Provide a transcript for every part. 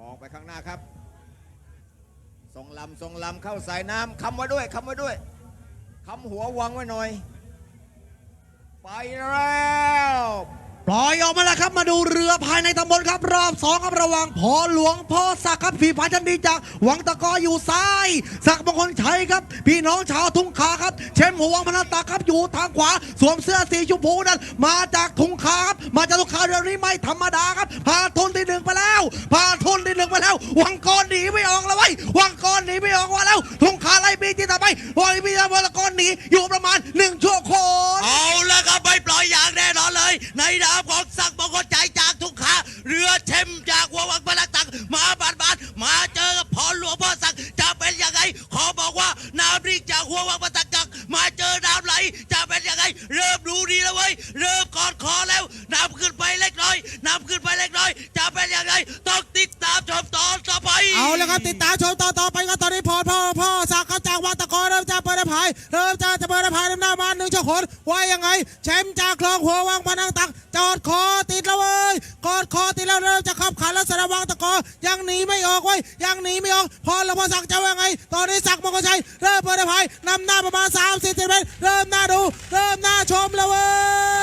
มองไปข้างหน้าครับส่งลำส่งลำเข้าสายน้ำคำไว้ด้วยคำไว้ด้วยคำหัววางไว้หน่อย ไปแล้วปล่อยออกมาแล้วครับมาดูเรือภายในตำบลครับ รอบสองครับระว่างพอหลวงพ่อศักดิ์ครับฝีพายชันดีจากวังตะกออยู่ซ้ายศักดิ์มงคลชัยครับ พี่น้องชาวทุ่งขาครับ เชมหัววังพนันตาครับอยู่ทางขวา สวมเสื้อสีชมพูนั้นมาจากทุ่งขาครับมาจากทุ่งขาเรือนี้ไม่ธรรมดาครับพาทุน กรหนีไม่ออกมาแล้วทุ่งขาไล่บีที่ต่อไปวังบีวังกรหนีอยู่ประมาณหนึ่งชั่วโคตรเอาละครับไม่ปล่อยอย่างแน่นอนเลย ในนามของศักมงคลใจจากทุกขาเรือเชมจากหัววังพลังตักมาบานบานมาเจอกับพรหลวงพ่อศักจะเป็นยังไงขอบอกว่าน้ำริ่งจากหัววังพลังตักมาเจอน้ำไหลจะเป็นยังไงเริ่มดูดีแล้วเว้ย ตาชมต่อต่อไปครับตอนนี้พอพ่อพ่อสักครับจากวัตะกอเริ่มจะเปิดพายเริ่มจะจะเปิดพายนำหน้ามาหนึ่งเจ้าขนว่ายังไงแชมป์จากคลองหัววังพนังตักจอดคอติดแล้วเว้ยกอดคอติดแล้วเริ่มจะขับขันแล้วสารวังตะกอยังหนีไม่ออกเว้ยยังหนีไม่ออกพอหลวพ่อสักจะว่าไง ตอนนี้สักมงคลชัยเริ่มเปิดพายนำหน้าประมาณ3 0เซนติเมตรเริ่มหน้าดู เริ่มหน้าชมแล้วเว้ย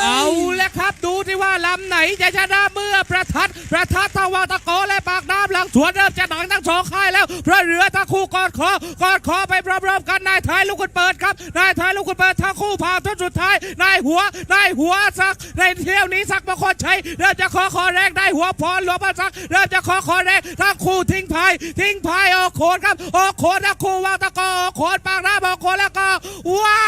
เอาละครับดูที่ว่าลำไหนจะชนะเมื่อประทัดประทัดทางวางตะโกและปากน้ำหลังสวนเริ่มจะหนังทั้งสองค่ายแล้วเพราะเรือทั้งคู่กอดคอกอดคอไปพร้อมๆกันนายท้ายลูกคุณเปิดครับนายท้ายลูกคุณเปิดทั้งคู่ผ่านทุนสุดท้ายนายหัวนายหัวสักในเที่ยวนี้สักมงคลชัยเริ่มจะขอขอแรงนายหัวพรหลวงพ่อสักเริ่มจะขอขอแรงทั้งคู่ทิ้งพายทิ้งพายออกโขนครับออกโขนทั้งคู่วางตะโกออกโขนปากน้ำออกโขนแล้วก็ว้า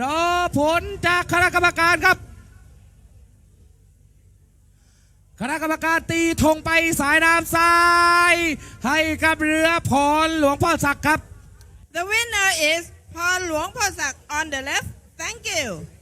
รอ ผลจากคณะกรรมการครับ คณะกรรมการตีธงไปสายน้ำซ้าย ให้กับเรือพรหลวงพ่อศักดิ์ครับ The winner is พรหลวงพ่อศักดิ์ on the left. Thank you.